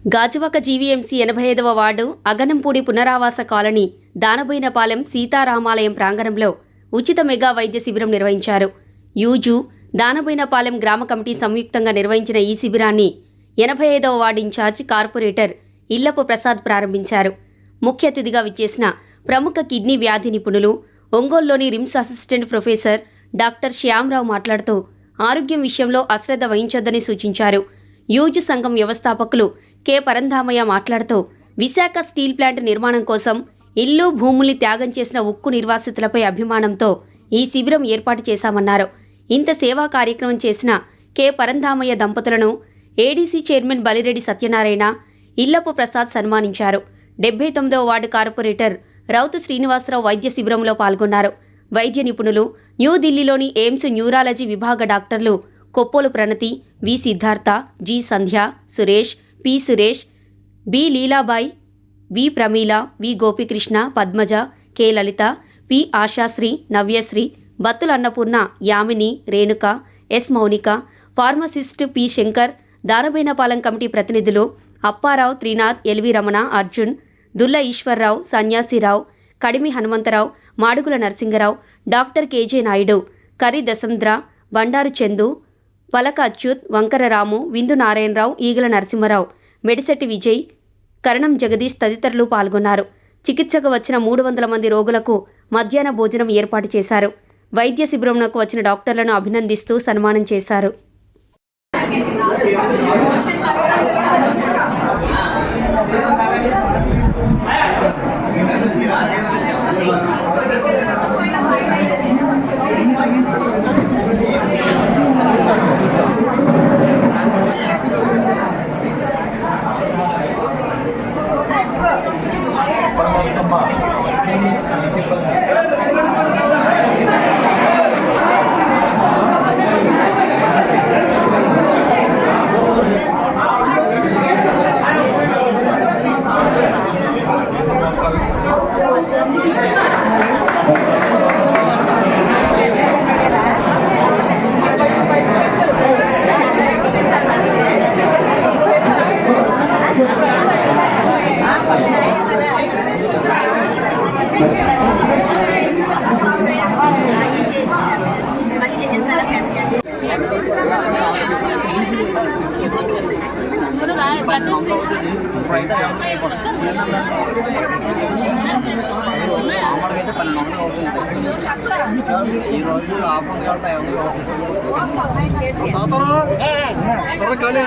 Gajuwaka GVMC ఎనభై ఐదవ ward Aganampudi పునరావాస కాలనీ దానబోయినపాలెం సీతారామాలయం ప్రాంగణంలో ఉచిత మెగా వైద్య శిబిరం నిర్వహించారు. యూజు దానబోయినపాలెం గ్రామ కమిటీ సంయుక్తంగా నిర్వహించిన ఈ శిబిరాన్ని ఎనభై ఐదవ ward incharge corporator Illapu Prasad ప్రారంభించారు. ముఖ్య అతిథిగా విచ్చేసిన ప్రముఖ కిడ్నీ వ్యాధి నిపుణులు ఒంగోలులోని RIMS assistant professor doctor Shyamarao మాట్లాడుతూ ఆరోగ్యం విషయంలో అశ్రద్ధ వహించొద్దని సూచించారు. యూజ్ సంఘం వ్యవస్థాపకులు కె. పరంధామయ్య మాట్లాడుతూ విశాఖ స్టీల్ ప్లాంట్ నిర్మాణం కోసం ఇల్లు భూముల్ని త్యాగం చేసిన ఉక్కు నిర్వాసితులపై అభిమానంతో ఈ శిబిరం ఏర్పాటు చేశామన్నారు. ఇంత సేవా కార్యక్రమం చేసిన కె. పరంధామయ్య దంపతులను ఏడీసీ చైర్మన్ బలిరెడ్డి సత్యనారాయణ ఇల్లపు ప్రసాద్ సన్మానించారు. డెబ్బై తొమ్మిదవ వార్డు కార్పొరేటర్ రౌతు శ్రీనివాసరావు వైద్య శిబిరంలో పాల్గొన్నారు. వైద్య నిపుణులు న్యూఢిల్లీలోని ఎయిమ్స్ న్యూరాలజీ విభాగ డాక్టర్లు Koppolu Pranathi V Siddhartha G Sandhya Suresh P Suresh B Leelabai V Pramila V Gopikrishna Padmaja K Lalitha P Ashasri Navyasri Battula Annapurna Yamini Renuka S Mounika pharmacist P Shankar Danabainapalem committee ప్రతినిధులు Apparao Trinath LV Ramana Arjun Dulla Eswarrao Sanyasirao Kadimi Hanumantharao Madugula Narasingarao doctor KJ Naidu కరి దశంద్ర బండారు చందు పలక అచ్యుత్ వంకరరాము విందు నారాయణరావు ఈగల నరసింహరావు మెడిసెట్టి విజయ్ కరణం జగదీష్ తదితరులు పాల్గొన్నారు. చికిత్సకు వచ్చిన మూడు వందల మంది రోగులకు మధ్యాహ్న భోజనం ఏర్పాటు చేశారు. వైద్య శిబిరంలోకి వచ్చిన డాక్టర్లను అభినందిస్తూ సన్మానం చేశారు. మామూలుగా పన్నెండు వందలు అవుతుంది ఈ రోజు ఆఫ్ ఉంది కాబట్టి ఐదు వందలు తాతరా సరే ఖాళీ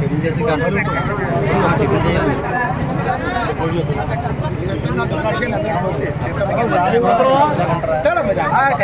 టిఫిన్ చేసి గంటలు టిఫిన్ చేయాలి మధ్యాహ్నం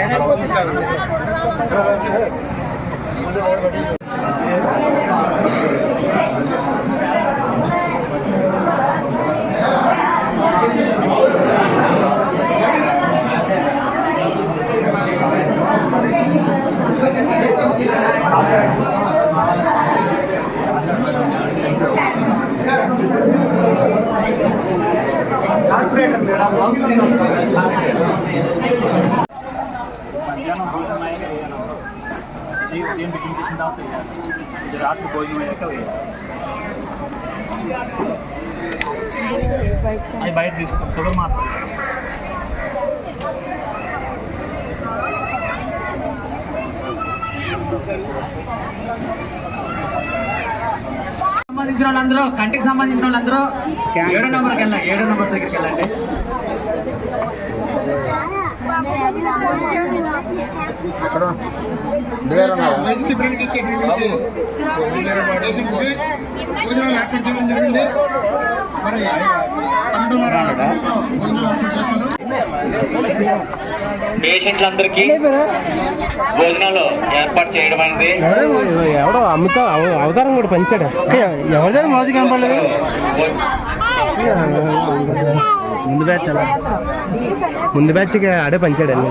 ఇది ఉదయం టిఫిన్ చేసిన తర్వాత వేయాలి రాత్రి భోజనం అయ్యాక వేయాలి అవి బయట తీసుకోండి షుగర్ మాత్రం సంబంధించిన వాళ్ళందరూ కంటికి సంబంధించిన వాళ్ళందరూ ఏడో నెంబర్కి వెళ్ళండి ఏడో నెంబర్ దగ్గరికి వెళ్ళండి. చేయడం జరిగింది. మరి పేషెంట్లందరికీ భోజనాలు ఏర్పాటు చేయడం అనేది ఎవడో అమిత అవ- అవతారం కూడా పెంచాడు? ఎవరి దగ్గర మోజు కనపడలేదు? ముందు బ్యాచ్ అలా? ముందు బ్యాచ్కి ఆడే పంచాడు? అన్ని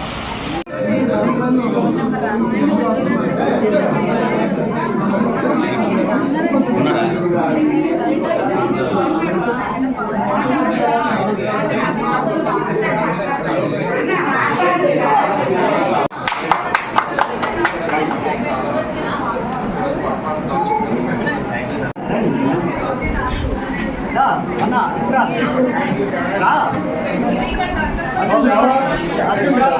అన్న అర్థం రా. అర్థం రారా?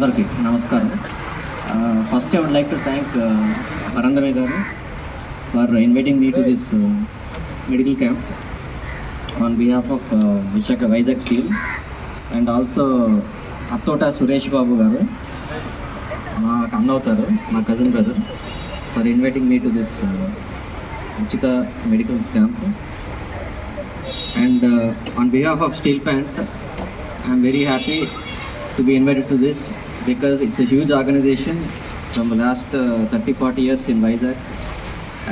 అందరికీ నమస్కారం. First I would like to thank వరందమే గారు for inviting me to this medical camp on behalf of Visakha Vizag steel and also Athota Suresh Babu గారు మా అన్న అవుతారు మా cousin brother for inviting me to this ఉచిత medical camp and on behalf of steel plant I'm very happy to be invited to this because it's a huge organization from last thirty forty years in Vizag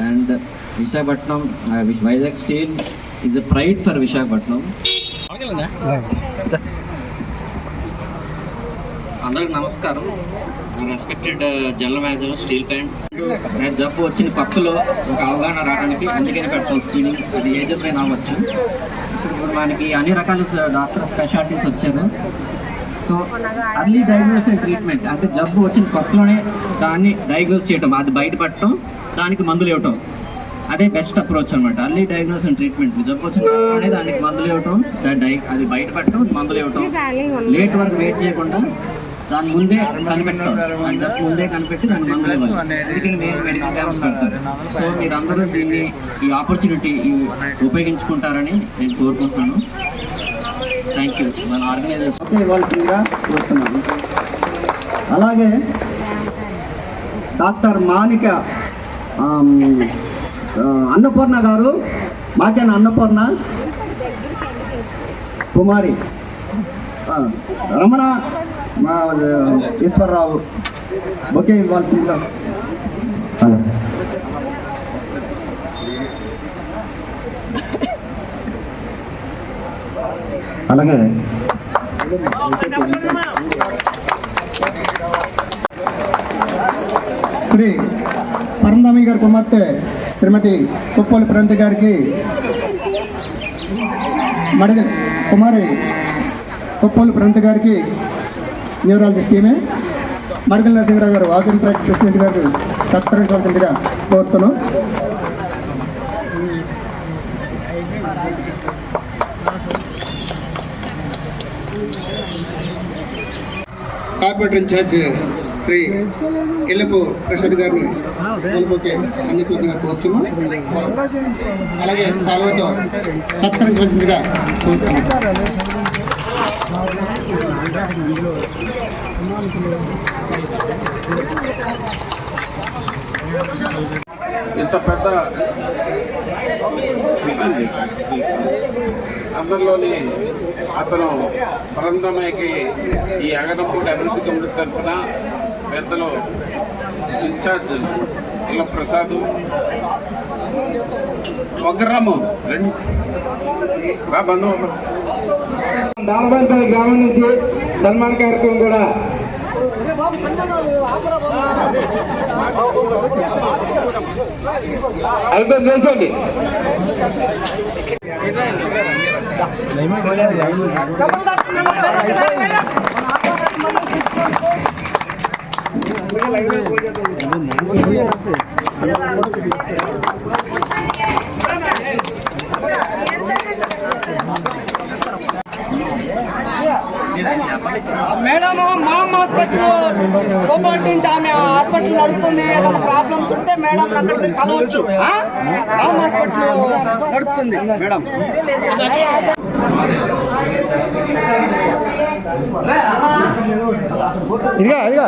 and Visakhapatnam Vizag state is a pride for Visakhapatnam అందరికి నమస్కారం. Respected general manager steel plant నేను జబ్బు వచ్చిన పక్కలో ఒక అవగాహన రావడానికి అందుకనే పెట్టాం స్క్రీనింగ్ అది ఏజెంట్ అయినా అవ్వచ్చు ఇప్పుడు మనకి అన్ని రకాల uh, డాక్టర్ స్పెషాలిటీస్ వచ్చారు. So early diagnose and treatment అంటే జబ్బు వచ్చిన కొత్తలోనే దాన్ని డయాగ్నోస్ చేయటం అది బయటపడటం దానికి మందులు ఇవ్వటం. అదే బెస్ట్ అప్రోచ్ అనమాట అర్లీ డయాగ్నోస్ అండ్ ట్రీట్మెంట్ జబ్బు వచ్చిన కొత్తలోనే దానికి మందులు ఇవ్వటం అది బయటపడటం మందులు ఇవ్వటం. లేట్ వరకు వెయిట్ చేయకుండా దాని ముందే కనిపెట్టడం. దాని ముందే కనిపెట్టి దాని మందులు ఇవ్వాలి. అందుకని మేము మెడికల్ క్యాంప్స్ పెడతారు. సో మీరందరూ దీన్ని ఈ ఆపర్చునిటీ ఉపయోగించుకుంటారని నేను కోరుకుంటున్నాను. థ్యాంక్ యూ మన ఆర్గనైజేషన్ ఓకే ఇవ్వాల్సిందిగా కోరుతున్నాను. అలాగే డాక్టర్ మానిక అన్నపూర్ణ గారు మాకేనా అన్నపూర్ణ? కుమారి. రమణ మా ఈశ్వరరావు. ఓకే ఇవ్వాల్సిందిగా. అలాగే. శ్రీ పరంధామి గారి కుమార్తె శ్రీమతి కుప్పోలి ప్రంతి గారికి మడిగ కుమారి కుప్పోలు ప్రంతి గారికి న్యూరాలజిస్ట్ టీమే. మడిగల నరసింహరావు గారు వాకింగ్ ప్రెసిడెంట్ గారు సత్కరించవలసిందిగా కోరుతున్నాం. కార్పొరేటర్ ఇన్ఛార్జ్ శ్రీ కిల్లపు ప్రసాద్ గారిని తెలుపుకి అందించవలసిందిగా కోరుచున్నాం. అలాగే సాల్వతో సత్కరించవలసిందిగా కోరుతున్నాం. ఇంత పెద్ద అందరిలోని అతను పరందమయ్యకి ఈ అగనంపూడి అభివృద్ధి కమిటీ తరఫున పెద్దలు ఇన్ఛార్జ్ ఇళ్ళ ప్రసాద్ వగ్రము రెండు. రా బంధు దానబంపల్లి గ్రామం నుంచి సన్మాన్ కార్యక్రమం కూడా అయిపోయింది వేసేయండి Thank you. Madam ma'am hospital లోపంటే ఆమె హాస్పిటల్ నడుపుతుంది ఏదైనా ప్రాబ్లమ్స్ ఉంటే మేడం అక్కడికి కలవచ్చు. మా హాస్పిటల్ నడుపుతుంది మేడం ఇదిగా ఇదిగా.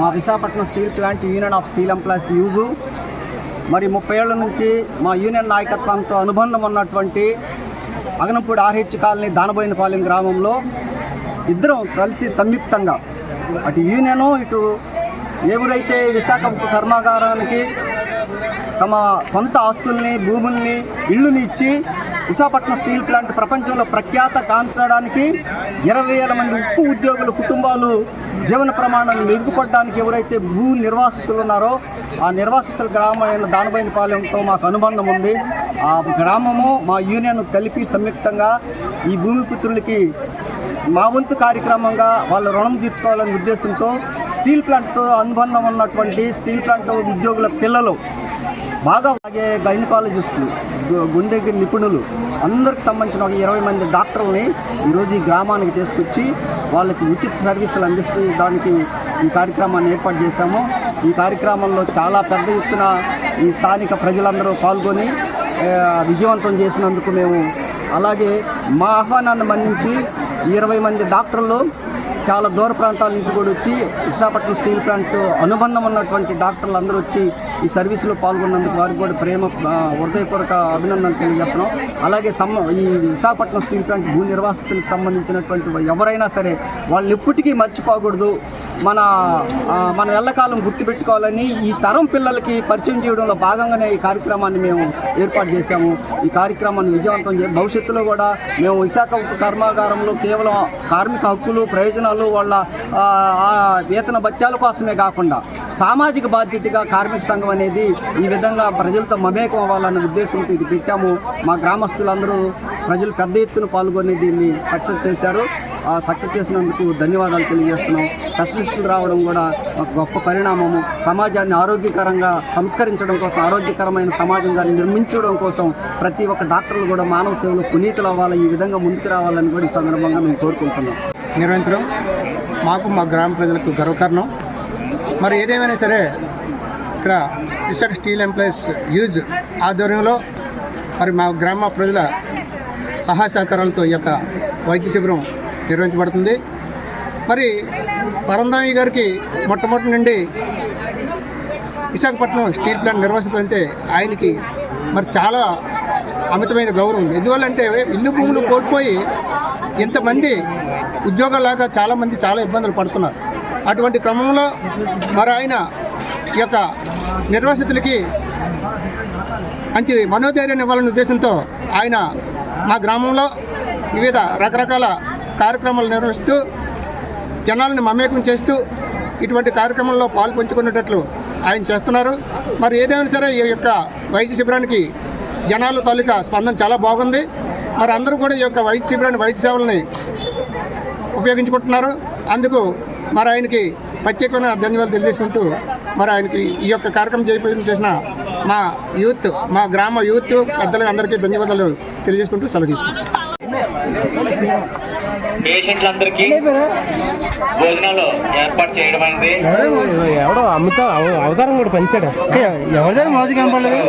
మా Visakhapatnam steel plant union of steel employees use. మరి ముప్పై ఏళ్ళ నుంచి మా యూనియన్ నాయకత్వంతో అనుబంధం ఉన్నటువంటి అగనంపూడి ఆర్హెచ్ కాలనీ దానబోయినపాలెం గ్రామంలో ఇద్దరం కలిసి సంయుక్తంగా అటు యూనియను ఇటు ఎవరైతే విశాఖ కర్మాగారానికి తమ సొంత ఆస్తుల్ని భూముల్ని ఇళ్ళుని ఇచ్చి విశాఖపట్నం స్టీల్ ప్లాంట్ ప్రపంచంలో ప్రఖ్యాత కాంచడానికి ఇరవై వేల మంది ఉక్కు ఉద్యోగుల కుటుంబాలు జీవన ప్రమాణాన్ని మెరుగుపడడానికి ఎవరైతే భూ నిర్వాసితులు ఉన్నారో ఆ నిర్వాసితుల గ్రామమైన దానబైనపాలెంతో మాకు అనుబంధం ఉంది. ఆ గ్రామము మా యూనియన్ కలిపి సంయుక్తంగా ఈ భూమి పుత్రులకి మా వంతు కార్యక్రమంగా వాళ్ళ రుణం తీర్చుకోవాలనే ఉద్దేశంతో స్టీల్ ప్లాంట్తో అనుబంధం ఉన్నటువంటి స్టీల్ ప్లాంట్ ఉద్యోగుల పిల్లలు బాగా అలాగే గైనకాలజిస్టులు గు- గుండె నిపుణులు. అందరికి సంబంధించిన ఒక ఇరవై మంది డాక్టర్లని ఈరోజు ఈ గ్రామానికి తీసుకొచ్చి వాళ్ళకి ఉచిత సర్వీసులు అందిస్తూ దానికి ఈ కార్యక్రమాన్ని ఏర్పాటు చేశాము. ఈ కార్యక్రమంలో చాలా పెద్ద ఎత్తున ఈ స్థానిక ప్రజలందరూ పాల్గొని విజయవంతం చేసినందుకు మేము అలాగే మా ఆహ్వానాన్ని మన్నించి ఇరవై మంది డాక్టర్లు చాలా దూర ప్రాంతాల నుంచి కూడా వచ్చి విశాఖపట్నం స్టీల్ ప్లాంట్ అనుబంధం ఉన్నటువంటి డాక్టర్లు అందరూ వచ్చి ఈ సర్వీసులో పాల్గొన్నందుకు వారికి కూడా ప్రేమ హృదయపూర్వక అభినందనలు తెలియజేస్తున్నాం. అలాగే సమ్మ ఈ విశాఖపట్నం స్టీల్ ప్లాంట్ భూ నిర్వాసితులకు సంబంధించినటువంటి ఎవరైనా సరే వాళ్ళని ఎప్పటికీ మర్చిపోకూడదు. మన మన మనం ఎల్లకాలం గుర్తుపెట్టుకోవాలని ఈ తరం పిల్లలకి పరిచయం చేయడంలో భాగంగానే ఈ కార్యక్రమాన్ని మేము ఏర్పాటు చేశాము. ఈ కార్యక్రమాన్ని విజయవంతం చే భవిష్యత్తులో కూడా మేము విశాఖ కర్మాగారంలో కేవలం కార్మిక హక్కులు ప్రయోజనాలు వాళ్ళ వేతన భత్యాల కోసమే కాకుండా సామాజిక బాధ్యతగా కార్మిక సంఘం అనేది ఈ విధంగా ప్రజలతో మమేకం అవ్వాలన్న ఉద్దేశంతో ఇది పెట్టాము. మా గ్రామస్తులందరూ ప్రజలు పెద్ద ఎత్తున పాల్గొని దీన్ని సక్సెస్ చేశారు. ఆ సక్సెస్ చేసినందుకు ధన్యవాదాలు తెలియజేస్తున్నాం. స్పెషలిస్టులు రావడం కూడా ఒక గొప్ప పరిణామము. సమాజాన్ని ఆరోగ్యకరంగా సంస్కరించడం కోసం ఆరోగ్యకరమైన సమాజంగా నిర్మించడం కోసం ప్రతి ఒక్క డాక్టర్లు కూడా మానవ సేవలో పునీతులు అవ్వాలి ఈ విధంగా ముందుకు రావాలని కూడా ఈ సందర్భంగా మేము కోరుకుంటున్నాం. నిర్వహించడం మాకు మా గ్రామ ప్రజలకు గర్వకారణం. మరి ఏదేమైనా సరే ఇక్కడ విశాఖ స్టీల్ ఎంప్లాయీస్ యూజ్ ఆధ్వర్యంలో మరి మా గ్రామ ప్రజల సహాయ సహకారాలతో ఈ యొక్క వైద్య శిబిరం నిర్వహించబడుతుంది. మరి పరందామి గారికి మొట్టమొదటి నుండి విశాఖపట్నం స్టీల్ ప్లాంట్ నిర్వాసితులు అంటే ఆయనకి మరి చాలా అమితమైన గౌరవం. ఎందువల్లంటే ఇల్లు భూములు కోల్పోయి ఇంతమంది ఉద్యోగాలాగా చాలామంది చాలా ఇబ్బందులు పడుతున్నారు. అటువంటి క్రమంలో మరి ఆయన ఈ యొక్క నిర్వాసితులకి మంచి మనోధైర్యాన్ని ఇవ్వాలనే ఉద్దేశంతో ఆయన మా గ్రామంలో వివిధ రకరకాల కార్యక్రమాలు నిర్వహిస్తూ జనాలను మమేకం చేస్తూ ఇటువంటి కార్యక్రమంలో పాలు పంచుకునేటట్లు ఆయన చేస్తున్నారు. మరి ఏదైనా సరే ఈ యొక్క వైద్య శిబిరానికి జనాల తాలూకా స్పందన చాలా బాగుంది. మరి అందరూ కూడా ఈ యొక్క వైద్య శిబిరాన్ని వైద్య సేవలని ఉపయోగించుకుంటున్నారు. అందుకు మరి ఆయనకి ప్రత్యేకమైన ధన్యవాదాలు తెలియజేసుకుంటూ మరి ఆయనకి ఈ యొక్క కార్యక్రమం చేపట్టడం చేసిన మా యూత్ మా గ్రామ యూత్ పెద్దలకు అందరికీ ధన్యవాదాలు తెలియజేసుకుంటూ సెలవు తీసుకుంటాం పేషెంట్లందరికీ భోజనాలు ఏర్పాటు చేయడం అనేది ఎవడో అమిత అవతారం కూడా పంచాడు? ఎవరిదారు మోజు కనపడలేదు?